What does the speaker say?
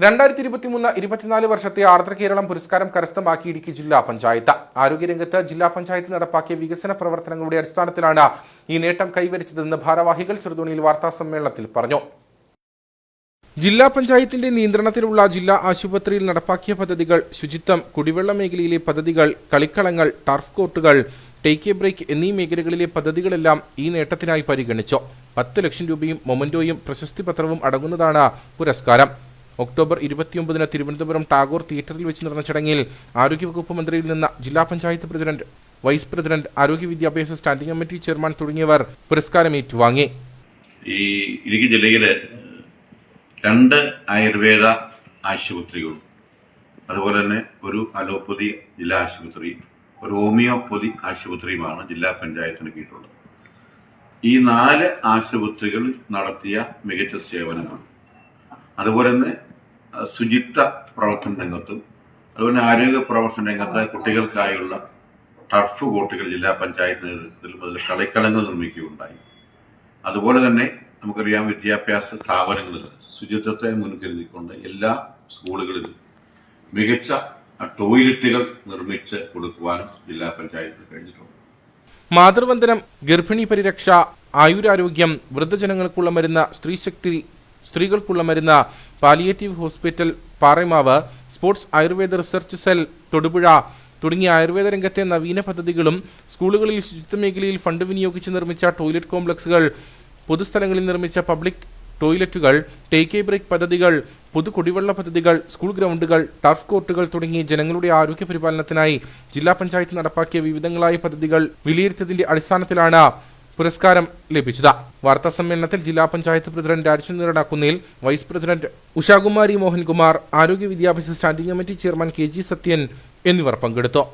രണ്ടായിരത്തി ഇരുപത്തി മൂന്ന് ഇരുപത്തിനാല് വർഷത്തെ ആർദ്ര കേരളം പുരസ്കാരം കരസ്ഥമാക്കി ഇടുക്കി ജില്ലാ പഞ്ചായത്ത്. ആരോഗ്യരംഗത്ത് ജില്ലാ പഞ്ചായത്ത് നടപ്പാക്കിയ വികസന പ്രവർത്തനങ്ങളുടെ അടിസ്ഥാനത്തിലാണ് ഈ നേട്ടം കൈവരിച്ചതെന്ന് ഭാരവാഹികൾ ചെറുതോണിയിൽ വാർത്താ സമ്മേളനത്തിൽ പറഞ്ഞു. ജില്ലാ പഞ്ചായത്തിന്റെ നിയന്ത്രണത്തിലുള്ള ജില്ലാ ആശുപത്രിയിൽ നടപ്പാക്കിയ പദ്ധതികൾ ശുചിത്വം കുടിവെള്ള മേഖലയിലെ പദ്ധതികൾ കളിക്കളങ്ങൾ ടർഫ് കോർട്ടുകൾ ടേക്ക് എ ബ്രേക്ക് എന്നീ മേഖലകളിലെ പദ്ധതികളെല്ലാം ഈ നേട്ടത്തിനായി പരിഗണിച്ചു. പത്ത് ലക്ഷം രൂപയും മൊമന്റോയും പ്രശസ്തി പത്രവും അടങ്ങുന്നതാണ് പുരസ്കാരം. ഒക്ടോബർ ഇരുപത്തിയൊമ്പതിന് തിരുവനന്തപുരം ടാഗോർ തിയേറ്ററിൽ വെച്ച് നടന്ന ചടങ്ങിൽ ആരോഗ്യവകുപ്പ് മന്ത്രിയിൽ നിന്ന് ജില്ലാ പഞ്ചായത്ത് പ്രസിഡന്റ് വൈസ് പ്രസിഡന്റ് ആരോഗ്യ വിദ്യാഭ്യാസ സ്റ്റാൻഡിംഗ് കമ്മിറ്റി ചെയർമാൻ തുടങ്ങിയവർ പുരസ്കാരം ഏറ്റുവാങ്ങി ഈ ഇടുക്കി ജില്ലയിലെ രണ്ട് ആയുർവേദ ആശുപത്രികളും അതുപോലെ തന്നെ ഒരു അലോപ്പതി ജില്ലാ ആശുപത്രി ഒരു ഹോമിയോപ്പതി ആശുപത്രിയുമാണ് ജില്ലാ പഞ്ചായത്തിന് കീഴിലുള്ളത്. ഈ നാല് ആശുപത്രികൾ നടത്തിയ മികച്ച സേവനങ്ങൾ അതുപോലെ തന്നെ ശുചിത്വ പ്രവർത്തന രംഗത്തും അതുപോലെ ആരോഗ്യ പ്രവർത്തന രംഗത്ത് കുട്ടികൾക്കായുള്ള ടർഫ് കോട്ടുകൾ ജില്ലാ പഞ്ചായത്ത് നേതൃത്വത്തിൽ മുതൽ കളിക്കളങ്ങൾ നിർമ്മിക്കുകയുണ്ടായി. അതുപോലെ തന്നെ നമുക്കറിയാം വിദ്യാഭ്യാസ സ്ഥാപനങ്ങളിൽ ശുചിത്വത്തെ മുൻകരുതിക്കൊണ്ട് എല്ലാ സ്കൂളുകളിലും മികച്ച ടോയ്ലറ്റുകൾ നിർമ്മിച്ച് കൊടുക്കുവാനും ജില്ലാ പഞ്ചായത്ത് കഴിഞ്ഞിട്ടുണ്ട്. മാതൃവന്ദനം ഗർഭിണി പരിരക്ഷ ആയുരാരോഗ്യം വൃദ്ധജനങ്ങൾക്കുള്ള മരുന്ന് സ്ത്രീശക്തി സ്ത്രീകൾക്കുള്ള മരുന്ന് palliative hospital Paremavu sports Ayurveda research cell Thodupuzha തുടങ്ങിയ ആയുർവേദ രംഗത്തെ നവീന പദ്ധതികളും സ്കൂളുകളിൽ ശുചിത്വ മേഖലയിൽ ഫണ്ട് വിനിയോഗിച്ച് നിർമ്മിച്ച ടോയ്ലറ്റ് കോംപ്ലക്സുകൾ പൊതുസ്ഥലങ്ങളിൽ നിർമ്മിച്ച പബ്ലിക് ടോയ്ലറ്റുകൾ ടേക്ക് എ ബ്രേക്ക് പദ്ധതികൾ പൊതു കുടിവെള്ള പദ്ധതികൾ സ്കൂൾ ഗ്രൗണ്ടുകൾ ടർഫ് കോർട്ടുകൾ തുടങ്ങി ജനങ്ങളുടെ ആരോഗ്യ പരിപാലനത്തിനായി ജില്ലാ പഞ്ചായത്ത് നടപ്പാക്കിയ വിവിധങ്ങളായ പദ്ധതികൾ വിലയിരുത്തിയതിന്റെ അടിസ്ഥാനത്തിലാണ് പുരസ്കാരം ലഭിച്ചത്. വാർത്താ സമ്മേളനത്തിൽ ജില്ലാ panchayat president Rajachandran Akkunnil vice president Ushakumari Mohankumar ആരോഗ്യ വിദ്യാഭ്യാസ standing committee chairman K G Sathyan എന്നിവർ പങ്കെടുത്തു.